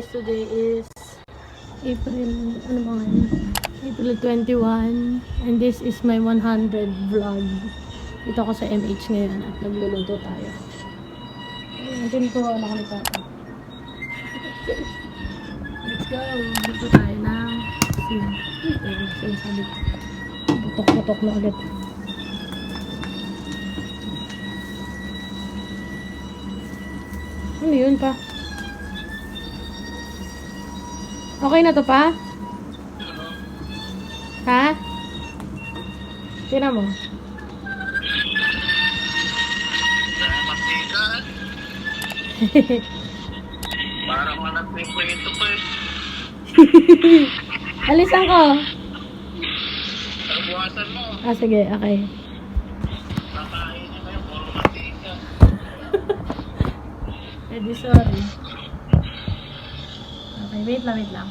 Today is April, ano ba ngayon? April 21. And this is my 100 vlog. Dito ako sa MH ngayon at nagluluto tayo. Natin ko ano kami papa. Let's go. Luto tayo ng. Ayun, sinasabi ko. Putok-putok na ulit. Ano yun pa? Okay na to pa? Ha? Tira mo. Parang manat na yung kwento pa eh. Alisan ko. Tarbuhasan mo. Ah, sige. Okay. Kakain niya kayo, puro mantika. Eh, di sorry. Okay, wait lang, wait lang.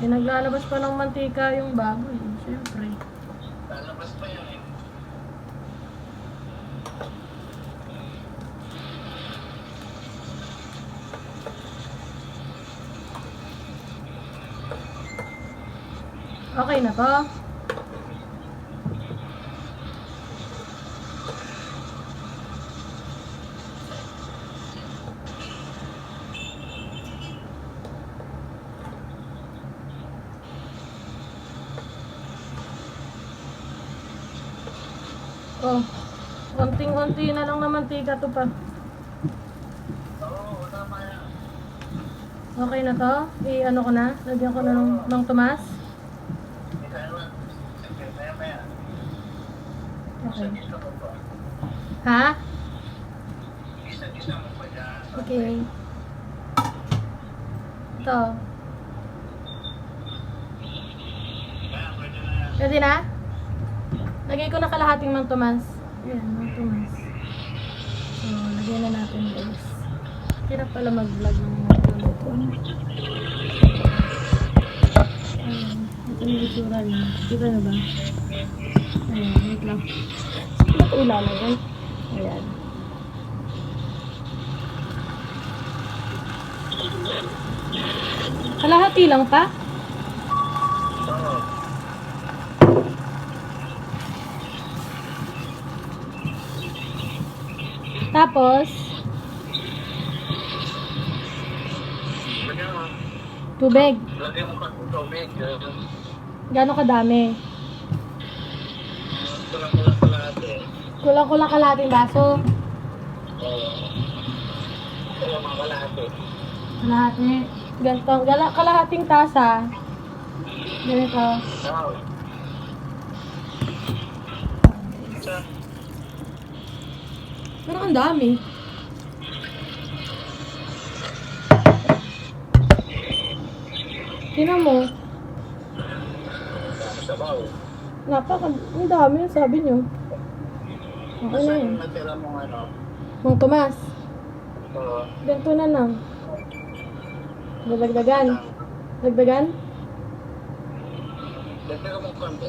Eh, naglalabas pa ng mantika yung baboy. Siyempre. Lalabas pa yan eh. Okay na to? Oh, konting-konti na lang na mantika to pa. Okay na to? I-ano ko na? Lagyan ko na ng, ng tumas? Isa naman. Sige, maya maya. Okay. Isa mo pa. Ha? Isa-isa mo pa dyan. Okay. Ito. Pwede na? Lagay ko na kalahating mang tumas. Ayan, mang tumas. So, lagyan na natin guys. Hirap pala mag-vlog ng mga ganito. Ayan, ito yung itsura niya. Kita na ba? Ayan, wait lang. Ba't ilalagay? Ayan. Kalahati lang pa? Tapos, tubig. Gano'ng kadami? Kulang-kulang pala ate. Kulang-kulang kalahating baso. Oo. Kalahati. Kalahati. Ganito. Gala, kalahating tasa. Ganito. Parang ang dami. Tingnan mo. Sabaw. Napaka, ang dami yung sabi nyo. Okay na yun. Mo ano. Mang Tomas. Oo. Ganito na lang. Dagdagan. Dagdagan? Natira mo konti.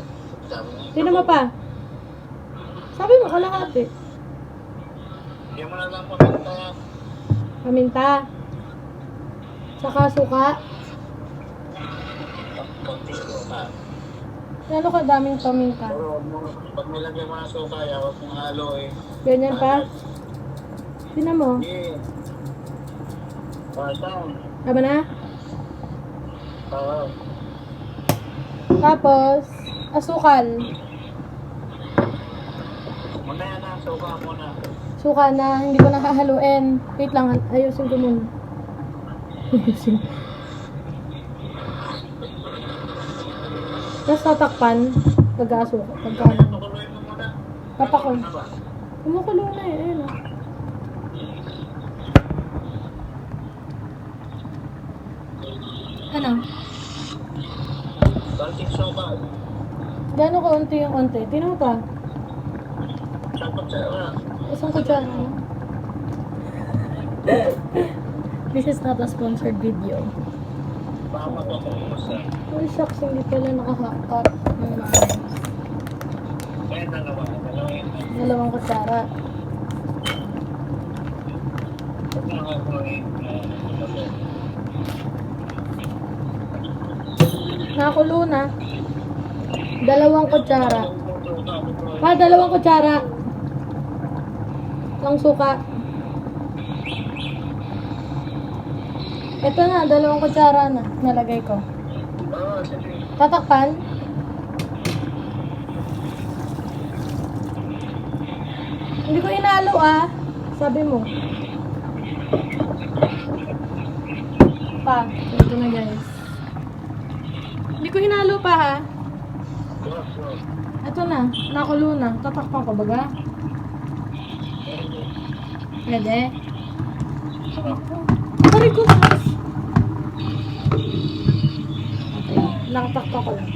Sabi mo. Mo pa. Sabi mo kalahati. Hindi mo na lang paminta. Paminta. Saka suka. Konti ko na. Lalo ka daming paminta. Mo- pag nilagyan mo ng suka, huwag mong halo. Ganyan pa. Tingnan mo. Sige. Pasang. Tama na? Oo. Tapos, asukal. Muna yan ang suka muna. Suka na, hindi ko nakahaluin. Wait lang, ayusin ko muna. Ayusin. Tapos tatakpan. Pagka-asuka. Pagka Pakuluin mo muna. Papakul. Ano ba? Kumukulo na eh. Ayun oh. Ano? Konting suka. Gano'ng kaunti yung mo pa. Sapat sa Isang kutsara. This is not a sponsored video. Baka mapapapos ah. Oh, shucks, hindi pala nakahakat. ng maayos. Kaya dalawa. Dalawa yun. Dalawang kutsara. Mo nga po eh. Nakakulo na. Dalawang kutsara. Pa, dalawang kutsara. Lang suka. Ito na, dalawang kutsara na. Nalagay ko. Tatakpan. Hindi ko inalo ah. Sabi mo. Pa, ito na guys. Ko hinalo pa ha. Ito na, nakulo na. Tatakpan ko baga. Pwede. Pari ko. Okay, nakatakpan ko lang.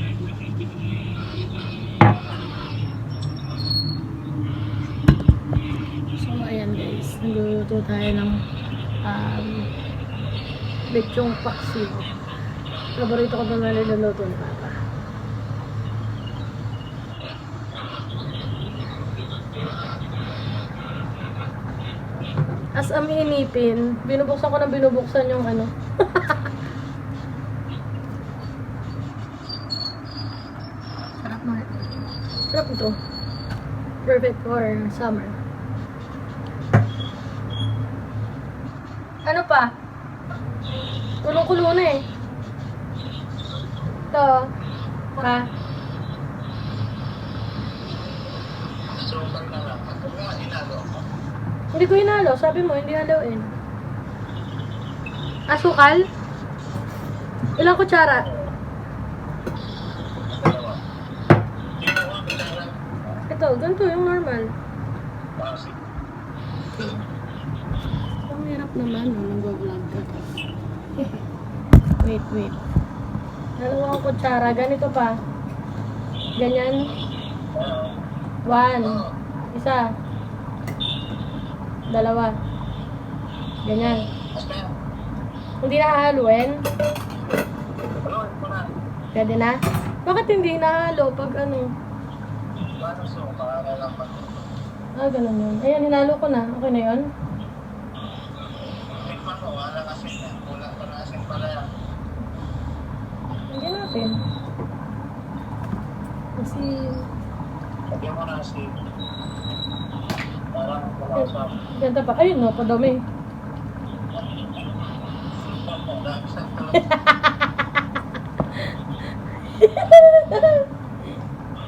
So, ayan guys. Nagluluto tayo ng um, lechong paksiw. Paborito ko na niluluto ni Papa. As aminipin, binubuksan ko na binubuksan yung ano. Sarap Mark. Sarap ito. Perfect for summer. Ano pa? Kulong-kulo na eh. Ito. Ha? So, pag na lang. Pag nga, inalo ako. Hindi ko hinalo. Sabi mo, hindi haluin. Asukal? Ilang kutsara? Ito, ganito yung normal. Ang hirap naman, no, nag-vlog ka. wait, wait. Dalawang kutsara, ganito pa. Ganyan. One. Isa. Dalawa. Ganyan. Hindi na hahaluin. Pwede na? Bakit hindi nahalo pag ano? Paano so, para lang Ah, ganun yun. Ayan, hinalo ko na. Okay na yun? May pa ko, wala kasi na. Wala pa na asin pala yan. Hindi natin. Kasi, Lagyan mo na asin. Parang wala sa... ganda pa. Ayun no, padami.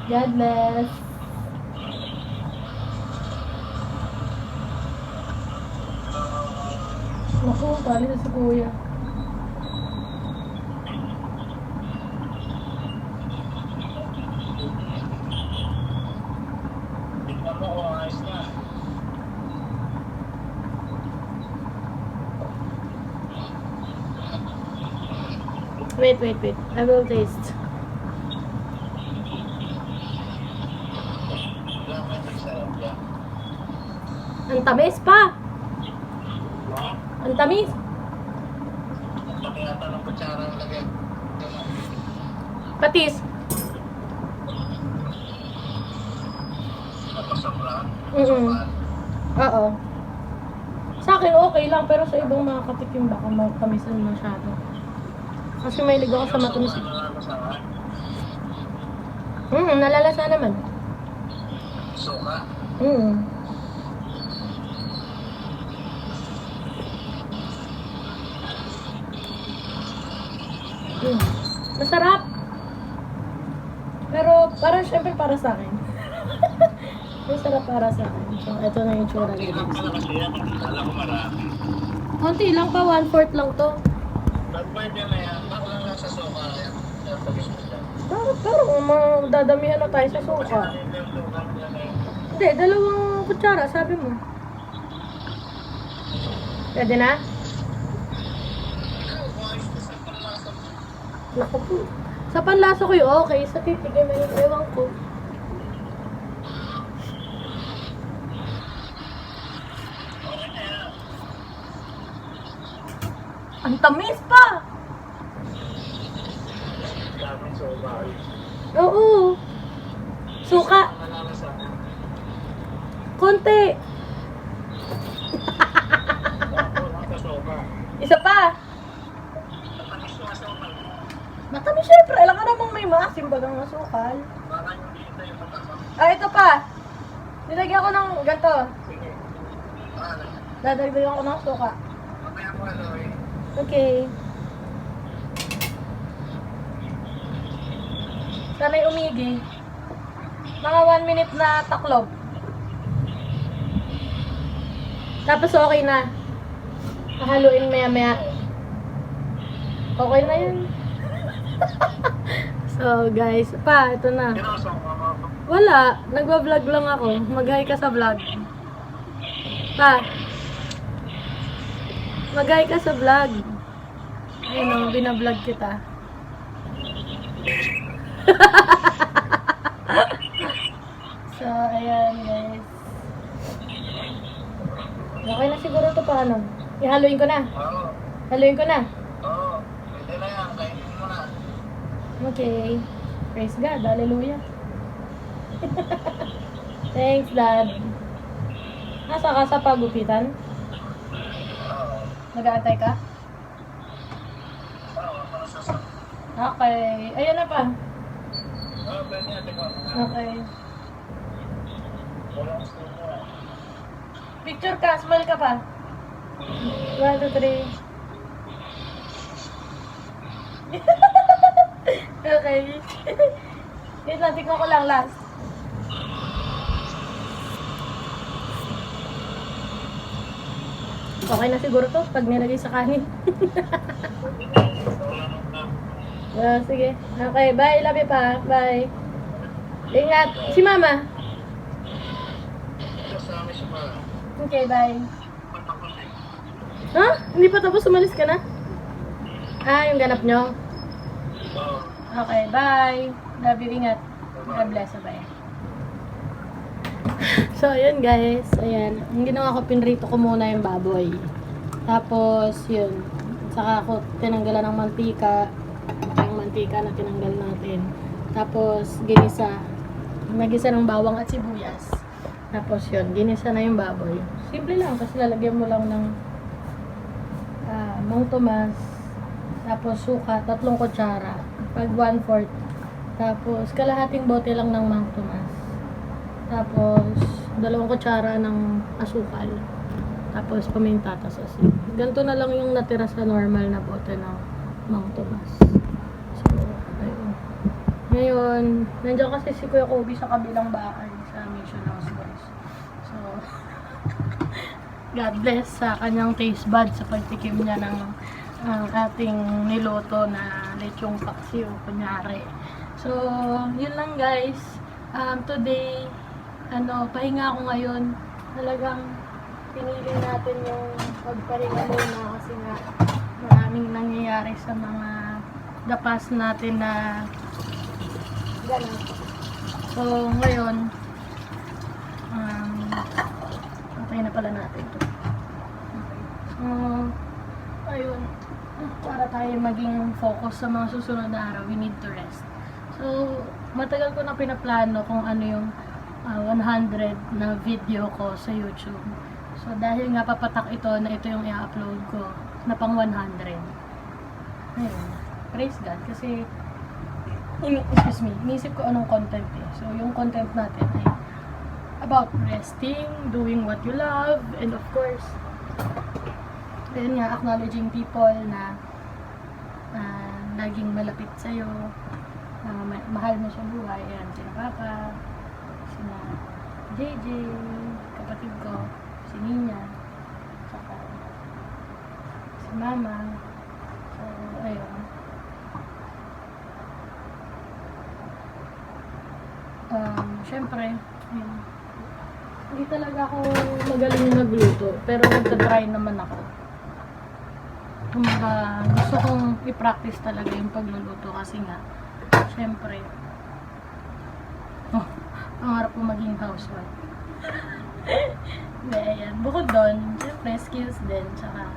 God bless. Naku, pali na si kuya. Tingnan mo kung ayos na. Wait, wait, wait. I will taste. Ang tamis pa! Ang tamis! Yata ng kutsara ang lagyan. Patis! Mm-mm. Oo. Sa akin okay lang, pero sa ibang mga katikim baka matamisan masyado. Kasi may ligaw ako sa matamis. Hmm, nalalasa naman. Hmm. Hmm. Masarap. Pero parang syempre para sa akin. Masarap para sa akin. So, ito na yung tsura marami. Konti lang pa, one-fourth lang to. Nag-find yan na yan. Baka lang nasa suka yan. Yan, pagis mo dyan. Pero, pero madadamihan na tayo sa suka. Na yun. Hindi, dalawang kutsara, sabi mo. Pwede na? Na. Naku po. Sa panlasa ko yung okay, sa titigay mo yung ewan ko. Na yan. tamis pa! Soba. Oo. Suka. Konti. Isa pa. Matamis syempre. Alam ka namang may maasim bagang asukal. Parang yung dito yung matamis. Ah, ito pa. Nilagyan ko ng ganito. Dadagdagan ko ng suka. Mamaya Okay. Sana'y umigi. Mga one minute na taklob. Tapos okay na. Hahaluin maya maya. Okay na yun. so guys, pa, ito na. Wala, nagwa-vlog lang ako. Mag-hi ka sa vlog. Pa. Mag-hi ka sa vlog. Ayun o, binablog kita. so, ayan guys. Okay na siguro to paano? Ihaluin ko na. Oo. Haluin ko na. Oo. Pwede na yan. Kainin mo na. Okay. Praise God. Hallelujah. Thanks, Dad. Nasa ka sa pagupitan? Oo. Nag-aantay ka? Okay. Ayan na pa. Oo. Pwede natin ko. Okay. Picture ka. Smile ka pa. One, two, three. okay. Wait lang. Tignan ko lang last. Okay na siguro to pag nilagay sa kanin. Ah, sige. Okay, bye. Love you pa. Bye. Ingat. Si mama. Kasama pa. Okay, bye. Eh. Ha? Hindi pa tapos umalis ka na? Ah, yung ganap nyo? Okay, bye. Love you. Ingat. God bless. Bye. So, ayun guys. Ayan. Ang ginawa ko, pinrito ko muna yung baboy. Tapos, yun. Saka ako tinanggalan ng mantika. Yung mantika na tinanggal natin. Tapos, ginisa. Nagisa ng bawang at sibuyas. Tapos yun, ginisa na yung baboy. Simple lang, kasi lalagyan mo lang ng ah, Mang Tomas, tapos suka, tatlong kutsara, pag one fourth. Tapos, kalahating bote lang ng Mang Tomas. Tapos, dalawang kutsara ng asukal. Tapos, paminta, tapos asin. Ganito na lang yung natira sa normal na bote ng Mang Tomas. Ngayon, nandiyan kasi si Kuya Kobe sa kabilang bahay sa Mission House Boys. So, God bless sa kanyang taste bud sa pagtikim niya ng ang ating niluto na lechong paksiw, kunyari. So, yun lang guys. Um, today, ano, pahinga ako ngayon. Talagang pinili natin yung pagpahinga muna kasi nga maraming nangyayari sa mga dapas natin na. So, ngayon, um, okay na pala natin to. So, ayun, para tayo maging focus sa mga susunod na araw, we need to rest. So, matagal ko na pinaplano kung ano yung ah, 100 na video ko sa YouTube. So, dahil nga papatak ito na ito yung i-upload ko na pang 100. Ayun. Praise God. Kasi, excuse me, inisip ko anong content eh. So, yung content natin ay about resting, doing what you love, and of course, ayun nga, acknowledging people na na laging malapit sa'yo, na ma- mahal mo sa buhay. Ayan, sina Papa, sina JJ, kapatid ko, si Nina, saka si Mama. So, ayun. Um, syempre, ayun. Hindi talaga ako magaling magluto, pero nagtatry naman ako. Kumbaga, gusto kong i-practice talaga yung pagluluto kasi nga, syempre, oh, ang harap ko maging housewife. Hindi, ayan. Bukod doon, syempre, skills din, tsaka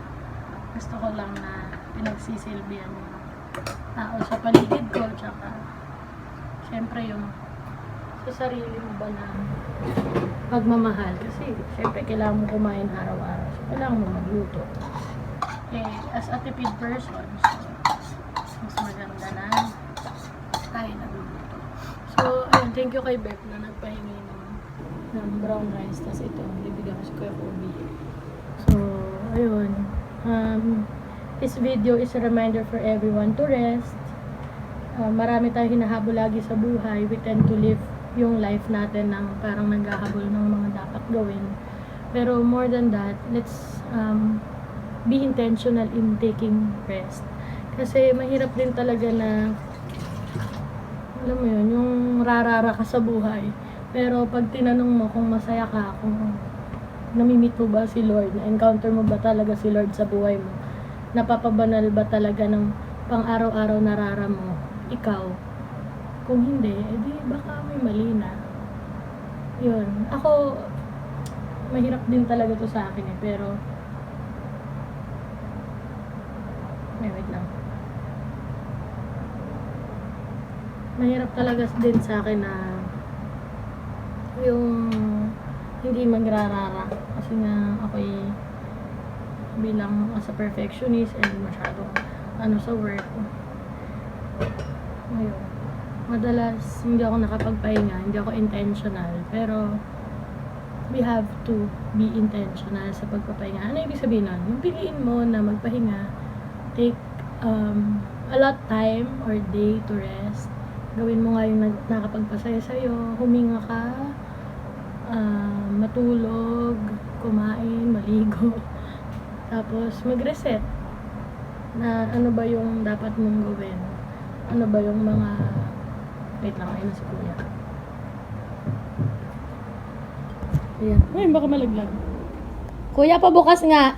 gusto ko lang na pinagsisilbihan ng tao sa paligid ko, tsaka syempre yung sa sarili mo ba na pagmamahal. Kasi syempre kailangan mo kumain araw-araw. So, kailangan mo magluto. Eh, as a tipid person, so, mas maganda na tayo nagluluto. So, ayun, thank you kay Bep na nagpahingi ng, ng brown rice. Tapos ito, bibigyan ko si Kuya Kobe. So, ayun. Um, this video is a reminder for everyone to rest. Uh, marami tayong hinahabol lagi sa buhay. We tend to live yung life natin ng parang naghahabol ng mga dapat gawin. Pero more than that, let's um, be intentional in taking rest. Kasi mahirap din talaga na alam mo yun, yung rarara ka sa buhay. Pero pag tinanong mo kung masaya ka, kung namimit mo ba si Lord, na-encounter mo ba talaga si Lord sa buhay mo, napapabanal ba talaga ng pang-araw-araw na rara mo, ikaw, kung hindi, edi baka may mali na. Yun. Ako, mahirap din talaga to sa akin eh, pero Ay, wait lang. Mahirap talaga din sa akin na yung hindi magrarara kasi nga ako'y bilang as a perfectionist and masyadong ano sa work ngayon madalas hindi ako nakapagpahinga hindi ako intentional. Pero we have to be intentional sa pagpapahinga. Ano ibig sabihin nun? yung piliin mo na magpahinga take um, a lot time or day to rest. Gawin mo nga yung nakapagpasaya sa'yo huminga ka ah, matulog kumain, maligo. Tapos mag-reset na ano ba yung dapat mong gawin? Ano ba yung mga wait lang, ayun na si kuya. Ayan, ay baka malaglag. Kuya pabukas nga